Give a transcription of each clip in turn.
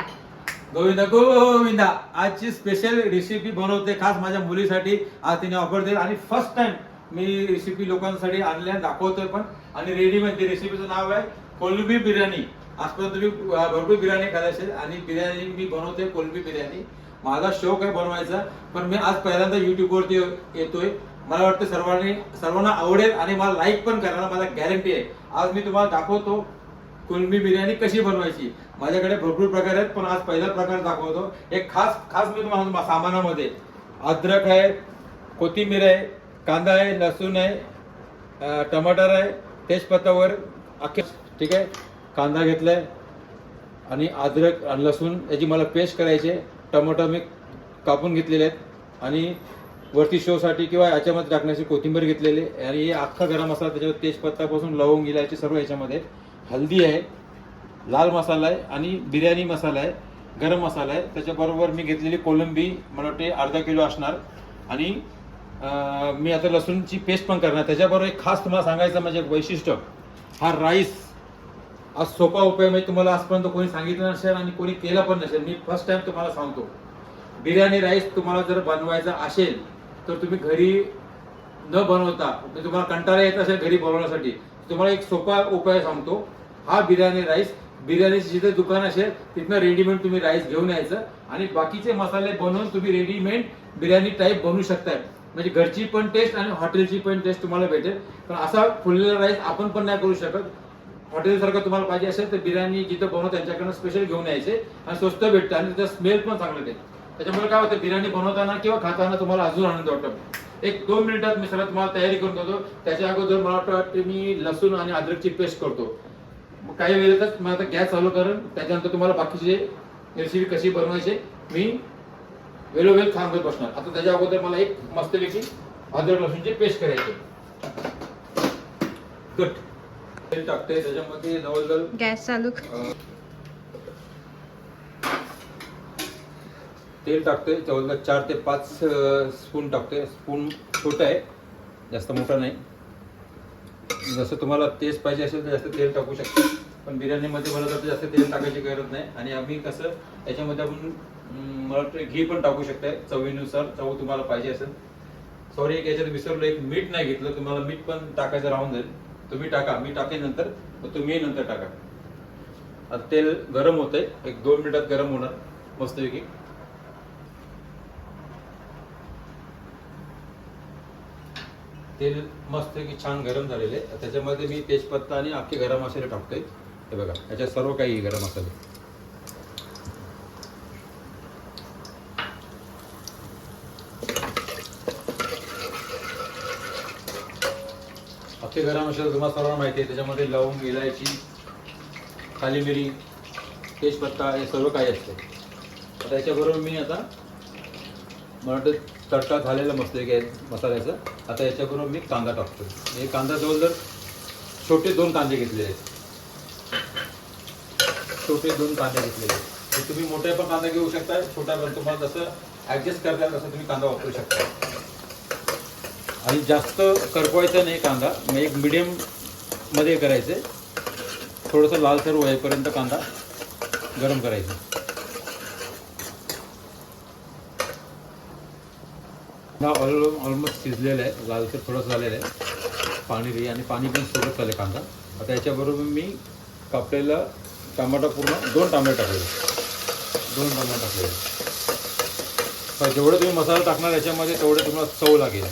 घ्या गोविंदा गोविंदा. आजची special recipe बनवते खास माझ्या मुलीसाठी. आज तिने ऑफर दिली आणि फर्स्ट टाइम मी रेसिपी लोकांसाठी आणल्या दाखवतोय पण. आणि रेडीमेड ती रेसिपीचं नाव आहे कोलबी बिर्याणी. आजपर्यंत तुम्ही भरपूर बिर्याणी खाल्ली असेल आणि बिर्याणी मी बनवते कोलबी बिर्याणी. माझा शौक आहे बनवायचा पण मी आज पहिल्यांदा युट्यूबवरती येतोय. मला वाटतं सर्वांनी सर्वांना आवडेल आणि मला लाईक पण करायला मला गॅरंटी आहे. आज मी तुम्हाला दाखवतो कोलंबी बिर्याणी कशी बनवायची? माझ्याकडे भरपूर प्रकार आहेत पण आज पहिला प्रकार दाखवतो. एक खास खास मी तुम्हाला सामानामध्ये. अद्रक आहे कोथिंबीर आहे कांदा आहे लसूण आहे टमाटर आहे तेजपत्तावर अख्खे ठीक आहे? कांदा घेतलाय आणि अद्रक आणि लसूण याची मला पेस्ट करायची आहे. टमाटर मी कापून घेतलेले आहेत. आणि वरती शोसाठी किंवा याच्यामध्ये टाकण्याची कोथिंबीर घेतलेली आहे. आणि हे अख्खा गरम मसाला त्याच्यावर तेजपत्तापासून लवंग इलायची सर्व याच्यामध्ये हल्दी आहे लाल मसाला आहे आणि बिर्याणी मसाला आहे गरम मसाला आहे. त्याच्याबरोबर मी घेतलेली कोलंबी मला वाटते अर्धा किलो असणार. आणि मी आता लसूणची पेस्ट पण करणार. त्याच्याबरोबर एक खास तुम्हाला सांगायचं म्हणजे एक वैशिष्ट्य हा राईस आज सोपा उपाय म्हणजे तुम्हाला आजपर्यंत कोणी सांगितलं नसेल आणि कोणी केला पण नसेल. मी फर्स्ट टाइम तुम्हाला सांगतो. बिर्याणी राईस तुम्हाला जर बनवायचा असेल तर तुम्ही घरी न बनवता म्हणजे तुम्हाला कंटाळा येत असेल घरी बनवण्यासाठी तुम्हाला एक सोपा उपाय सांगतो. हा बिर्याणी राईस बिर्याणीचे जिथे दुकान असेल तिथनं रेडीमेड तुम्ही राईस घेऊन यायचं आणि बाकीचे मसाले बनवून तुम्ही रेडीमेड बिर्याणी टाईप बनवू शकताय. म्हणजे घरची पण टेस्ट आणि हॉटेलची पण टेस्ट तुम्हाला भेटेल. पण असा फुललेला राईस आपण पण नाही करू शकत. हॉटेल सारखं तुम्हाला पाहिजे असेल तर बिर्याणी जिथं बनवतो त्यांच्याकडनं स्पेशल घेऊन यायचे आणि स्वस्त भेटतं आणि त्याचा स्मेल पण चांगलं येते त्याच्यामुळे काय होतं बिर्याणी बनवताना किंवा खाताना तुम्हाला अजून आनंद वाटतो. एक दोन मिनिटात मी सगळं तुम्हाला तयारी करून देतो. त्याच्या अगोदर मला वाटतं मी लसूण आणि अद्रकची पेस्ट करतो. मग काही वेळेतच मी आता गॅस चालू करेन त्याच्यानंतर तुम्हाला बाकीचे रेसिपी कशी बनवायची मी वेळोवेळ सांगत बसणार. आता त्याच्या अगोदर मला एक मस्तपैकी अद्रक लसूणची पेस्ट करायची कट तेल टाकते त्याच्यामध्ये जवळजवळ गॅस चालू तेल टाकते जवळजवळ चार ते पाच स्पून टाकते. स्पून छोटा आहे जास्त मोठा नाही. जसं तुम्हाला तेच पाहिजे असेल तर जास्त तेल टाकू शकता. पण बिर्याणीमध्ये मला तर जास्त तेल टाकायची गरज नाही. आणि आम्ही कसं याच्यामध्ये आपण मला वाटतं घी पण टाकू शकताय. चवीनुसार चव तुम्हाला पाहिजे असेल. सॉरी एक याच्यात विसरलो. एक मीठ नाही घेतलं. तुम्हाला मीठ पण टाकायचं राहून जाईल. तुम्ही टाका. मी टाकेन नंतर तुम्ही नंतर टाका. आता तेल गरम होतंय. एक दोन मिनिटात गरम होणार. मस्तपैकी. तेल मस्त की छान गरम झालेले आहे. त्याच्यामध्ये मी तेजपत्ता आणि अख्खे गरम मसाले टाकतोय. हे बघा याच्यात सर्व काही गरम मसाले. अख्खे गरम मसाले तुम्हाला सर्वांना माहिती आहे. त्याच्यामध्ये लवंग इलायची काली मिरी तेजपत्ता हे सर्व काही असते. त्याच्याबरोबर मी आता मराठीत तडका झालेला मस्त आहे मसाल्याचं. आता याच्याबरोबर मी कांदा टाकतो. हे कांदा जवळजवळ छोटे दोन कांदे घेतलेले आहेत. छोटे दोन कांदे घेतलेले आहेत. तुम्ही मोठे पण कांदा घेऊ शकता छोटा पण. तुम्हाला जसं ॲडजस्ट करता तसं तुम्ही कांदा वापरू शकता. आणि जास्त करपवायचा नाही कांदा. मग एक मिडियममध्ये करायचं. आहे थोडंसं लालसर होईपर्यंत कांदा गरम करायचा. ऑल ऑलमोस्ट शिजलेला आहे. लालसर थोडंसं झालेलं आहे. पाणी दे आणि पाणी पण सोबत चालेल कांदा. आता याच्याबरोबर मी कापलेला टमाटा पूर्ण दोन टमाटे टाकले दोन टमाटे टाकले जेवढं तुम्ही मसाला टाकणार याच्यामध्ये तेवढं तुम्हाला चव लागेल.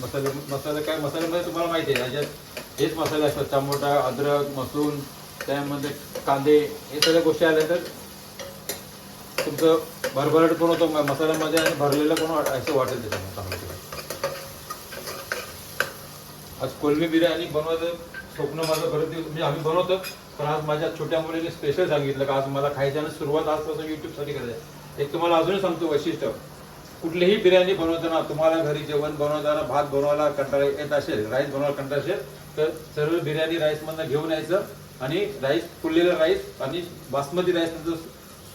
मसाले मसाले काय मसाल्यामध्ये तुम्हाला माहिती आहे याच्यात हेच मसाले असतात. टमाटा अद्रक लसूण त्यामध्ये कांदे हे सगळ्या गोष्टी आल्या तर तुमचं भरभराट पण होतं? मसाल्यामध्ये आणि भरलेलं पण असं वाटेल त्याच्यामध्ये चांगलं आज कोलमी बिर्याणी बनवायचं स्वप्न माझं बरं दिवस म्हणजे आम्ही बनवतो पण आज माझ्या छोट्या मुलीने स्पेशल सांगितलं का आज मला खायचं आणि सुरुवात आजपासून युट्यूबसाठी करायचं एक तुम्हाला अजूनही सांगतो वैशिष्ट्य. कुठलीही बिर्याणी बनवताना तुम्हाला घरी जेवण बनवताना भात बनवायला कंटाळा येत असेल राईस बनवायला कंटाळ असेल तर सर्व बिर्याणी राईसमधनं घेऊन यायचं आणि राईस फुललेलं राईस आणि बासमती राईस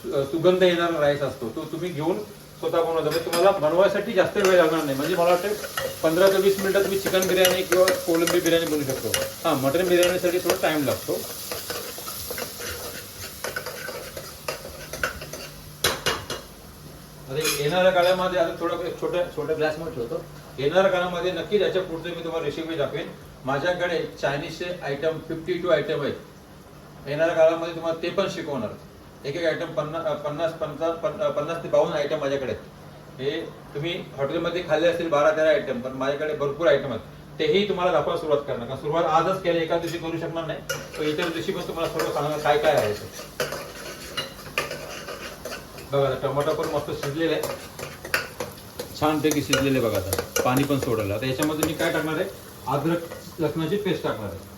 सुगंध येणारा राईस असतो. तो तुम्ही घेऊन स्वतः बनवता म्हणजे तुम्हाला बनवायसाठी जास्त वेळ लागणार नाही म्हणजे मला वाटतं पंधरा ते वीस मिनिटं तुम्ही चिकन बिर्याणी किंवा कोलंबी बिर्याणी बनवू शकतो. हां मटन बिर्याणीसाठी थोडा टाईम लागतो. अरे येणाऱ्या काळामध्ये आता थोडं छोट्या छोट्या ग्लासमध्ये ठेवतो. येणाऱ्या काळामध्ये नक्कीच याच्या पुढचे मी तुम्हाला रेसिपी दाखवेन. माझ्याकडे चायनीजचे आयटम फिफ्टी टू आयटम आहेत. येणाऱ्या काळामध्ये तुम्हाला ते पण शिकवणार. एक एक आयटम पन्नास पन्नास पन्नास पन्नास ते बावन्न आयटम माझ्याकडे आहेत. हे तुम्ही हॉटेलमध्ये खाल्ले असतील बारा तेरा आयटम पण माझ्याकडे भरपूर आयटम आहेत. तेही तुम्हाला दाखवायला सुरुवात करणार. कारण सुरुवात आजच केली एका दिवशी करू शकणार नाही. तर इतर दिवशी पण तुम्हाला सर्व सांगणार काय काय आहे बघा टमाटो पण मस्त शिजलेलं आहे. छानपैकी शिजलेले बघा आता. पाणी पण सोडलं. आता याच्यामध्ये मी काय टाकणार आहे? अद्रक लसणाची पेस्ट टाकणार आहे.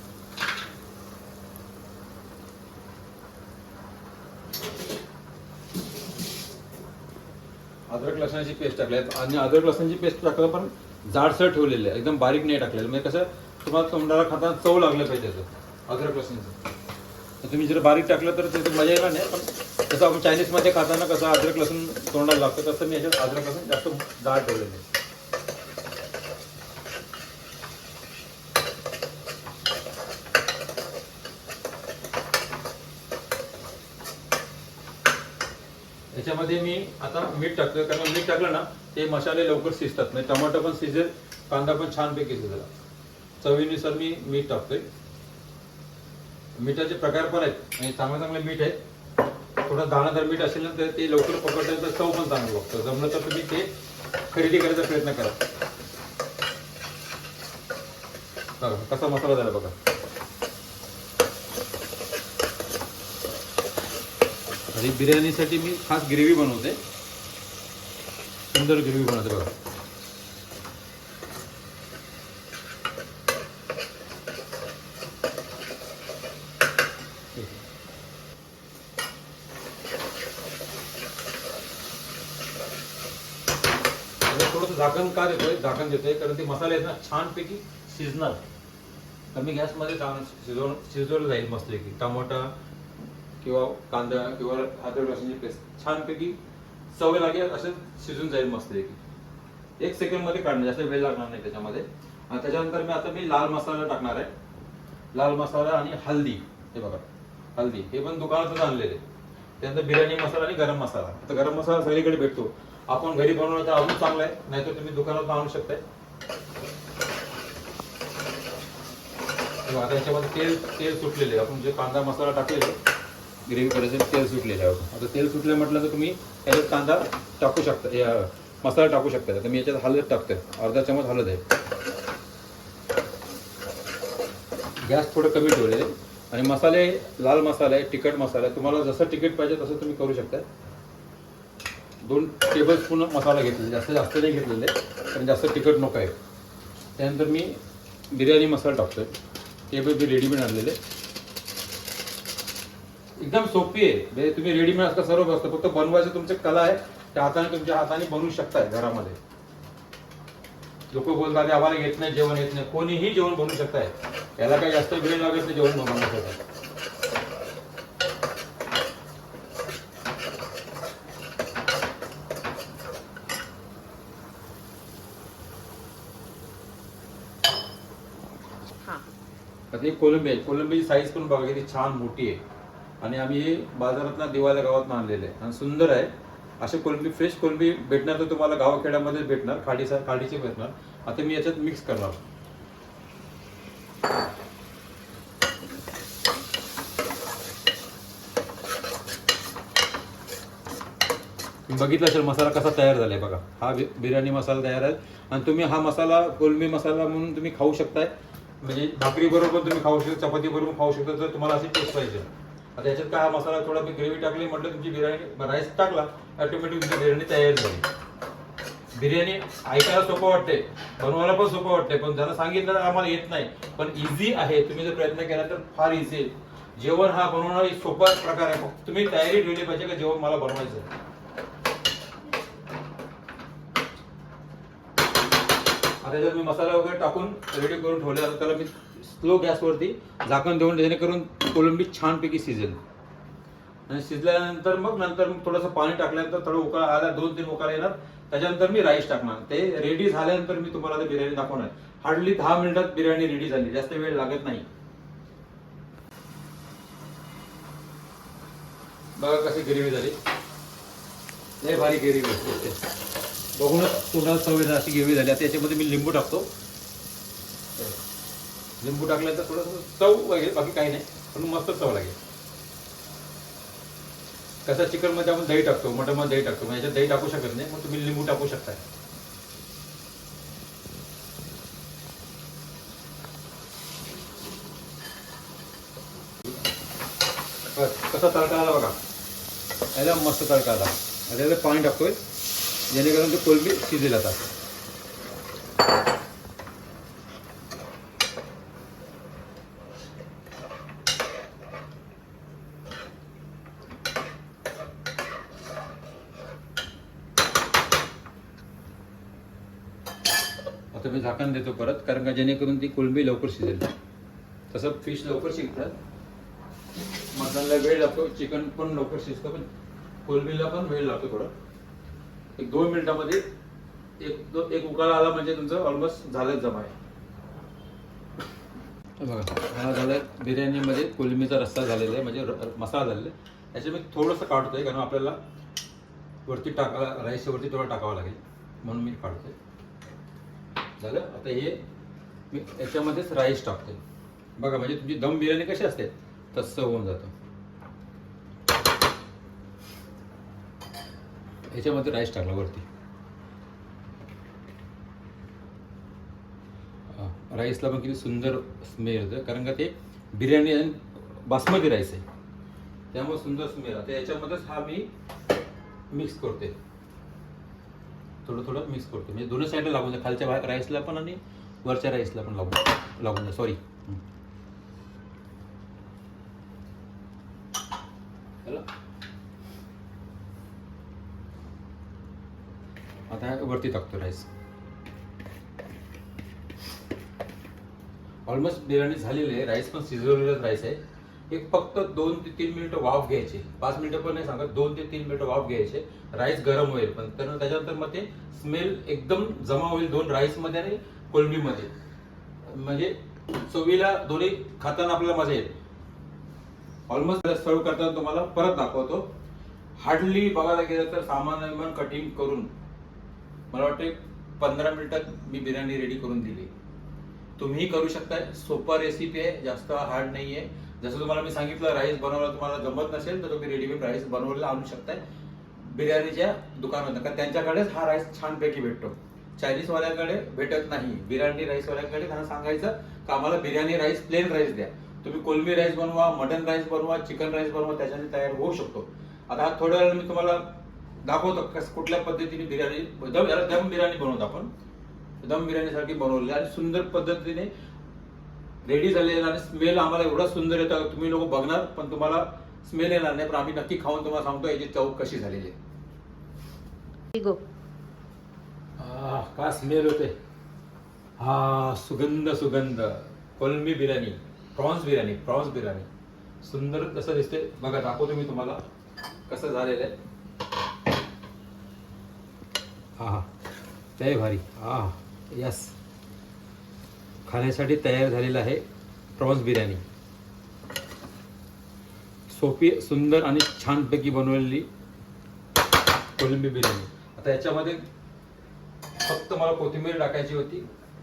अद्रक लसणाची पेस्ट टाकली आणि अद्रक लसणाची पेस्ट टाकलं पण जाडसर ठेवलेलं आहे. एकदम बारीक नाही टाकलेलं. म्हणजे कसं तुम्हाला तोंडाला खाताना चव लागलं पाहिजे त्याचं अद्रक लसणाचं. तुम्ही जर बारीक टाकलं तर त्याची मजा येणार नाही पण जसं आपण चायनीजमध्ये खाताना कसं अद्रक लसूण तोंडाला लागतं तसं मी याच्यात अद्रक लसूण जास्त जाड ठेवलेलं आहे. त्याच्यामध्ये मी आता मीठ टाकतोय कारण मीठ टाकलं ना ते मसाले लवकर शिजतात. म्हणजे टमाटर पण शिजेल कांदा पण छानपैकी शिजेल. चवीनुसार मी मीठ टाकतोय. मिठाचे प्रकार पण आहेत. आणि चांगले चांगले मीठ आहेत थोडं दाणादार मीठ असेल ना तर ते लवकर पकडलं तर चव पण चांगलं बघतो जमलं तर तुम्ही ते खरेदी करायचा प्रयत्न करा. कसा मसाला झाला बघा. आणि बिर्याणीसाठी मी खास ग्रेव्ही बनवते. सुंदर ग्रेव्ही बनवते बघा. थोडंसं झाकण का देतोय? झाकण देतोय कारण ते मसाले आहेत ना छानपैकी शिजणार. कमी गॅसमध्ये चांगलं शिजवून शिजवलं जाईल मस्तपैकी. टमाटा किंवा कांदा किंवा अद्रक लसूणची पेस्ट. छानपैकी सवय लागेल असं शिजून जाईल मस्तपैकी. एक सेकंडमध्ये काढणं जास्त वेळ लागणार नाही त्याच्यामध्ये. आणि त्याच्यानंतर मी आता मी लाल मसाला टाकणार आहे. लाल मसाला आणि हल्दी. हे बघा हल्दी. हे पण दुकानातच आणलेले. त्यानंतर बिर्याणी मसाला आणि गरम मसाला. तर गरम मसाला सगळीकडे भेटतो. आपण घरी बनवलं तर अजून चांगला आहे. नाहीतर तुम्ही दुकानात आणू शकताय. आता याच्यामध्ये तेल तेल सुटलेले आपण जे कांदा मसाला टाकलेले ग्रेव्ही करायचं तेल सुटलेलं आहे. आता तेल सुटलं म्हटलं तर तुम्ही याच्यात कांदा टाकू शकता मसाला टाकू शकता. तर मी याच्यात हळद टाकतोय. अर्धा चमच हळद आहे. गॅस थोडं कमी ठेवलेले आणि मसाले लाल मसाला आहे तिखट मसाला आहे तुम्हाला जसं तिखट पाहिजे तसं तुम्ही करू शकता. दोन टेबल स्पून मसाला घेतलेला जास्त जास्त नाही घेतलेले कारण जास्त तिखट नको आहे. त्यानंतर मी बिर्याणी मसाला टाकतोय. ते पण ते रेडीमेड आणलेले एकदम सोपी आहे. म्हणजे तुम्ही रेडीमेड असता सर्व असतं फक्त बनवायचं तुमचं कला आहे त्या हाताने तुमच्या हाताने बनवू शकताय घरामध्ये. लोक बोलतात "अरे, आम्हाला येत नाही जेवण येत नाही. कोणीही जेवण बनवू शकताय. याला काही जास्त वेळ लागत नाही जेवण बनवण्यासाठी. हा. आता ही कोलंबी आहे. कोलंबीची साईज पण बघा किती छान मोठी आहे. आणि आम्ही हे दिवाळ्या दिवाल्या गावात आणलेले आहे. आणि सुंदर आहे. असे कोलंबी फ्रेश कोलंबी भेटणार तर तुम्हाला गावखेड्यामध्ये भेटणार खाडीसा खाडीचे भेटणार. आता मी याच्यात मिक्स करणार. बघितलं असेल मसाला कसा तयार झालाय बघा. हा बिर्याणी मसाला तयार आहे. आणि तुम्ही हा मसाला कोलंबी मसाला म्हणून तुम्ही खाऊ शकताय. म्हणजे भाकरी बरोबर तुम्ही खाऊ शकता चपाती बरोबर खाऊ शकता तर तुम्हाला अशी टेस्ट पाहिजे. आता याच्यात काय हा मसाला थोडा मी ग्रेव्ही टाकली म्हटलं तुमची बिर्याणी राईस टाकला ऑटोमॅटिक तुमची बिर्याणी तयार झाली. बिर्याणी ऐकायला सोपं वाटते बनवायला पण सोपं वाटते पण ज्यांना सांगितलं तर आम्हाला येत नाही. पण इझी आहे तुम्ही जर प्रयत्न केला तर फार इझी आहे. जेवण हा बनवणं एक सोपा प्रकार आहे तुम्ही तयारी ठेवली पाहिजे का जेवण मला बनवायचं आहे. आता जर मी मसाला वगैरे टाकून रेडी करून ठेवले आता त्याला मी स्लो गॅसवरती झाकण देऊन जेणेकरून कोलंबी छानपैकी शिजेल. आणि शिजल्यानंतर मग नंतर मग थोडंसं पाणी टाकल्यानंतर थोडं उकाळ आला दोन तीन उकाळ येणार. त्याच्यानंतर मी राईस टाकणार. ते रेडी झाल्यानंतर मी तुम्हाला ते बिर्याणी दाखवणार. हार्डली दहा मिनिटात बिर्याणी रेडी झाली. जास्त वेळ लागत नाही. बघा कशी ग्रेव्ही झाली. लय भारी ग्रेव्ही असते बघूनच तोंडाला सवय अशी ग्रेव्ही झाली. आता याच्यामध्ये मी लिंबू टाकतो. लिंबू टाकल्यानंतर थोडंसं चव लागेल बाकी काही नाही पण मस्त चव लागेल. कसं चिकनमध्ये आपण दही टाकतो मटनमध्ये दही टाकतो मग याच्यात दही टाकू शकत नाही मग तुम्ही लिंबू टाकू शकताय. कसा तडका आला बघा. याला मस्त तडका आला. आता याला पाणी टाकतोय जेणेकरून ते कोलबी शिजेल आता आता मी झाकण देतो परत कारण का जेणेकरून ती कुळंबी लवकर शिजेल. तसं फिश लवकर शिजतात. मटनला वेळ लागतो चिकन पण लवकर शिजतं पण कोलंबीला पण वेळ लागतो थोडं. एक दोन मिनिटामध्ये एक दो एक उकाळा आला म्हणजे तुमचं ऑलमोस्ट झालं जमा आहे बघा हा झालं बिर्याणीमध्ये कोलंबीचा रस्सा झालेला आहे म्हणजे र- मसाला झालेला आहे. याचे मी थोडंसं काढतोय कारण आपल्याला वरती टाका राईसच्या वरती थोडं टाकावं लागेल म्हणून मी काढतोय. झालं. आता हे मी याच्यामध्येच राईस टाकतोय. बघा म्हणजे तुमची दम बिर्याणी कशी असते तसं होऊन जातं. ह्याच्यामध्ये राईस टाकला वरती. राईसला पण किती सुंदर स्मेल होतं कारण का ते बिर्याणी आणि बासमती राईस आहे. त्यामुळे सुंदर स्मेल आता याच्यामध्येच हा मी मिक्स करते थोडं थोडं मिक्स करतो. म्हणजे दोन्ही साईडला लागून द्या. खालच्या बा- राईसला पण आणि वरच्या राईसला पण लागून लागून द्या. सॉरी आता वरती टाकतो राईस ऑलमोस्ट बिर्याणी झालेली आहे. राईस पण शिजवलेलाच राईस आहे. एक फक्त दोन ते तीन मिनिटं वाफ घ्यायची. पाच मिनिटं पण नाही सांगत. दोन ते तीन मिनिटं वाफ घ्यायचे. राईस गरम होईल. पण तर त्याच्यानंतर मग ते स्मेल एकदम जमा होईल दोन राईसमध्ये आणि कोलंबीमध्ये. म्हणजे चवीला दोन्ही खाताना आपल्याला मजा येईल. ऑलमोस्ट सर्व करताना तुम्हाला परत दाखवतो. हार्डली बघायला गेलं तर सामान कटिंग करून मला वाटते पंधरा मिनिटात मी बिर्याणी रेडी करून दिली. तुम्ही करू शकताय. सोपा रेसिपी आहे. जास्त हार्ड नाही आहे जसं तुम्हाला मी सांगितलं राईस बनवायला तुम्हाला जमत नसेल तर तुम्ही रेडीमेड राईस बनवलेला आणू शकताय. बिर्याणीच्या दुकानात. कारण त्यांच्याकडेच हा राईस छानपैकी भेटतो. चायनीजवाल्याकडे भेटत नाही. बिर्याणी राईसवाल्याकडे त्यांना सांगायचं का आम्हाला बिर्याणी राईस प्लेन राईस द्या. तुम्ही कोलमी राईस बनवा मटन राईस बनवा चिकन राईस बनवा त्याच्याने तयार होऊ शकतो. आता हा थोड्या वेळा मी तुम्हाला दाखवतो कस कुठल्या पद्धतीने बिर्याणी दम याला दम बिर्याणी बनवतो आपण. दम बिर्याणीसारखी बनवलेली आणि सुंदर पद्धतीने रेडी झालेला आणि स्मेल आम्हाला एवढा सुंदर येतो. तुम्ही लोक बघणार पण तुम्हाला स्मेल येणार नाही पण आम्ही नक्की खाऊन तुम्हाला सांगतो याची चव कशी झालेली आहे. काय स्मेल होते? हा सुगंध सुगंध. कोलंबी बिर्याणी प्रॉन्स बिर्याणी प्रॉन्स बिर्याणी. सुंदर कसं दिसते? बघा दाखवतो मी तुम्हाला कसं झालेलं आहे. हा हा. लय भारी. हा यस खाण्यासाठी तयार झालेलं आहे प्रॉन्स बिर्याणी. सोपी सुंदर आणि छानपैकी बनवलेली कोलंबी बिर्याणी. आता याच्यामध्ये फक्त मला कोथिंबीर टाकायची होती.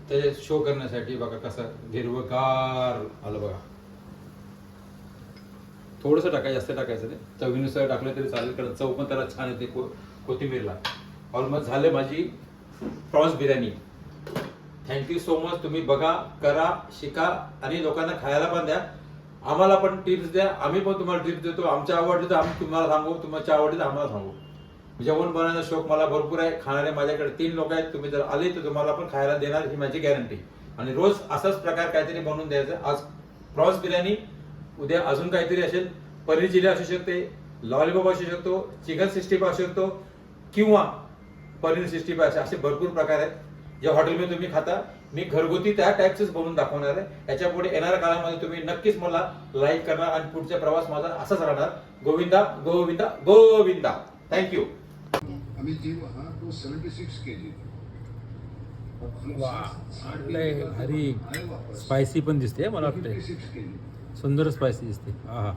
ते शो करण्यासाठी बघा कसं हिरवगार आलं बघा. थोडंसं टाकायचं जास्त टाकायचं नाही. चवीनुसार टाकलं तरी चालेल कारण चव पण त्याला छान येते को कोथिंबीरला. ऑलमोस्ट झाले माझी prawns biryani. Thank you so much तुम्ही बघा करा शिका आणि लोकांना खायला पण द्या. आम्हाला पण टिप्स द्या. आम्ही पण तुम्हाला टिप्स देतो. आमच्या आवडली तर आम्ही तुम्हाला सांगू तुमच्या आवडीचं आम्हाला सांगू. जेवण बनवण्याचा शौक मला भरपूर आहे. खाणारे माझ्याकडे तीन लोक आहेत. तुम्ही जर आले तर तुम्हाला पण खायला देणार ही माझी गॅरंटी आणि रोज असाच प्रकार काहीतरी बनवून द्यायचं. आज प्रॉन्स बिर्याणी उद्या अजून काहीतरी असेल. पनीर चिली असू शकते लॉलीपॉप असू शकतो चिकन सिक्स्टी फाय असू शकतो किंवा पनीर सिक्स्टी फाय असे भरपूर प्रकार आहेत. ज्या हॉटेलमध्ये तुम्ही खाता. मी घरगुती त्या टाईपचेच बनवून दाखवणार आहे. याच्यापुढे येणाऱ्या काळामध्ये तुम्ही नक्कीच मला लाईक करणार आणि पुढचा प्रवास माझा असाच राहणार. गोविंदा गोविंदा गोविंदा. थँक्यू आम्ही तेव्हा तो सेव्हन्टी सिक्स के जी भारी. स्पायसी पण दिसते मला जी सुंदर स्पायसी दिसते. हा हा.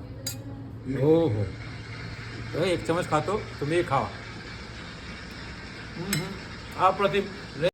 हो हो एक चमच खातो तुम्ही खावा. अप्रतिम.